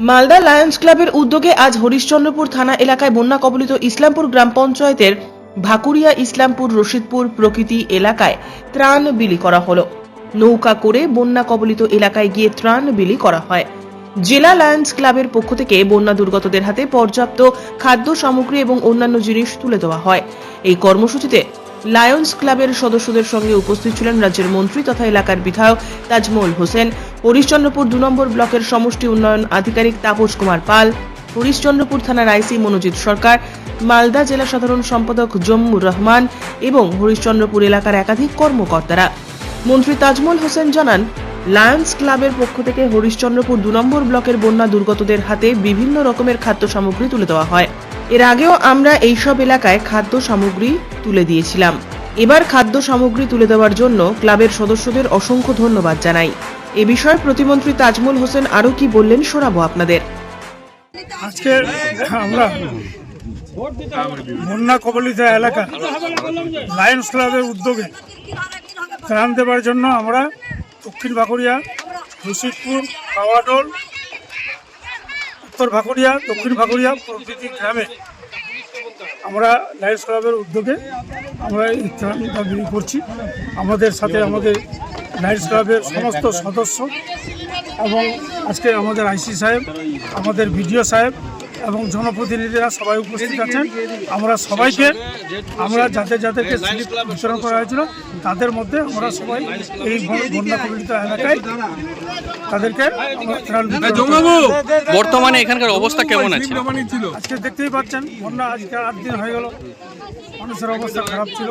Malda Lions ক্লাবের উদ্যোগে আজ হরিশ্চন্দ্রপুর থানা এলাকায় বন্যা কবলিত ইসলামপুর গ্রাম পঞ্চায়েতের ভাকুরিয়া ইসলামপুর রশিদপুর প্রকৃতি এলাকায় ত্রাণ বিলি করা হলো। নৌকা করে বন্যা কবলিত এলাকায় গিয়ে ত্রাণ বিলি করা হয়। জেলা লায়ন্স ক্লাবের পক্ষ থেকে বন্যা দুর্গতদের হাতে পর্যাপ্ত খাদ্য সামগ্রী এবং অন্যান্য জিনিস তুলে দেওয়া হয়। এই কর্মসূচিতে লায়ন্স ক্লাবের সদস্যদের সঙ্গে উপস্থিত ছিলেন রাজ্যের মন্ত্রী তথা এলাকার বিধায়ক তাজমল হোসেন, হরিশ্চন্দ্রপুর দু নম্বর ব্লকের সমষ্টি উন্নয়ন আধিকারিক তাপস কুমার পাল, হরিশ্চন্দ্রপুর থানার আইসি মনোজিৎ সরকার, মালদা জেলা সাধারণ সম্পাদক জম্মুর রহমান এবং হরিশ্চন্দ্রপুর এলাকার একাধিক কর্মকর্তারা। মন্ত্রী তাজমল হোসেন জানান, লায়ন্স ক্লাবের পক্ষ থেকে হরিশ্চন্দ্রপুর দু নম্বর ব্লকের বন্যা দুর্গতদের হাতে বিভিন্ন রকমের খাদ্য সামগ্রী তুলে দেওয়া হয়। এর আগেও আমরা এইসব এলাকায় খাদ্য সামগ্রী তুলে দিয়েছিলাম। এবার খাদ্য সামগ্রী তুলে দেওয়ার জন্য ক্লাবের সদস্যদের অসংখ্য ধন্যবাদ জানাই। এ বিষয়ে প্রতিমন্ত্রী তাজমুল হোসেন আরও কি বললেন শোনাবো আপনাদের। আজকে আমরা বন্যা কবলিত এলাকা লায়ন্স ক্লাবের উদ্যোগে ত্রাণ দেওয়ার জন্য আমরা দক্ষিণ ভাকুরিয়া রশিদপুর কাওয়াডোল উত্তর ভাকুরিয়া, দক্ষিণ ভাকুরিয়া প্রভৃতি গ্রামে আমরা লায়ন্স ক্লাবের উদ্যোগে আমরা এই ত্রাণটা বিলি করছি। আমাদের সাথে আমাদের লায়ন্স ক্লাবের সমস্ত সদস্য এবং আজকে আমাদের আইসি সাহেব, আমাদের বিডিও সাহেব এবং জনপ্রতিনিধিরা সবাই উপস্থিত আছেন। আমরা সবাইকে আমরা যাদের যাদেরকে স্লিপ বিতরণ করা হয়েছিল তাদের মধ্যে আমরা সবাই এই বন্যা কবলিত এলাকায় তাদেরকে। বর্তমানে এখানকার অবস্থা কেমন আছে? আজকে দেখতেই পাচ্ছেন বন্যা আজকে আট দিন হয়ে গেল। মানুষের অবস্থা খারাপ ছিল।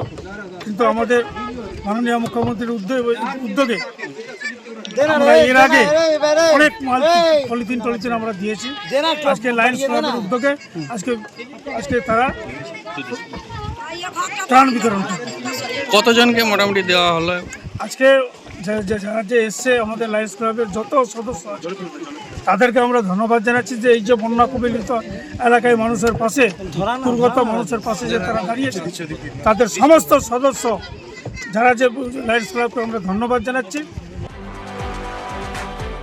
কিন্তু আমাদের মাননীয় মুখ্যমন্ত্রীর উদ্যোগে উদ্যোগে আমরা এর আগে অনেক মাল পলিথিন টলিথিন আমরা দিয়েছি। আজকে লাইন্স ক্লাবের উদ্যোগে আজকে আজকে তারা ত্রাণ বিতরণ কতজনকে মোটামুটি দেওয়া হলো? আজকে যারা যে এসছে আমাদের লাইন্স ক্লাবের যত সদস্য তাদেরকে আমরা ধন্যবাদ জানাচ্ছি যে এই যে বন্যা কবলিত এলাকায় মানুষের পাশে দুর্গত মানুষের পাশে যে তারা দাঁড়িয়েছে তাদের সমস্ত সদস্য যারা যে লাইন্স ক্লাবকে আমরা ধন্যবাদ জানাচ্ছি।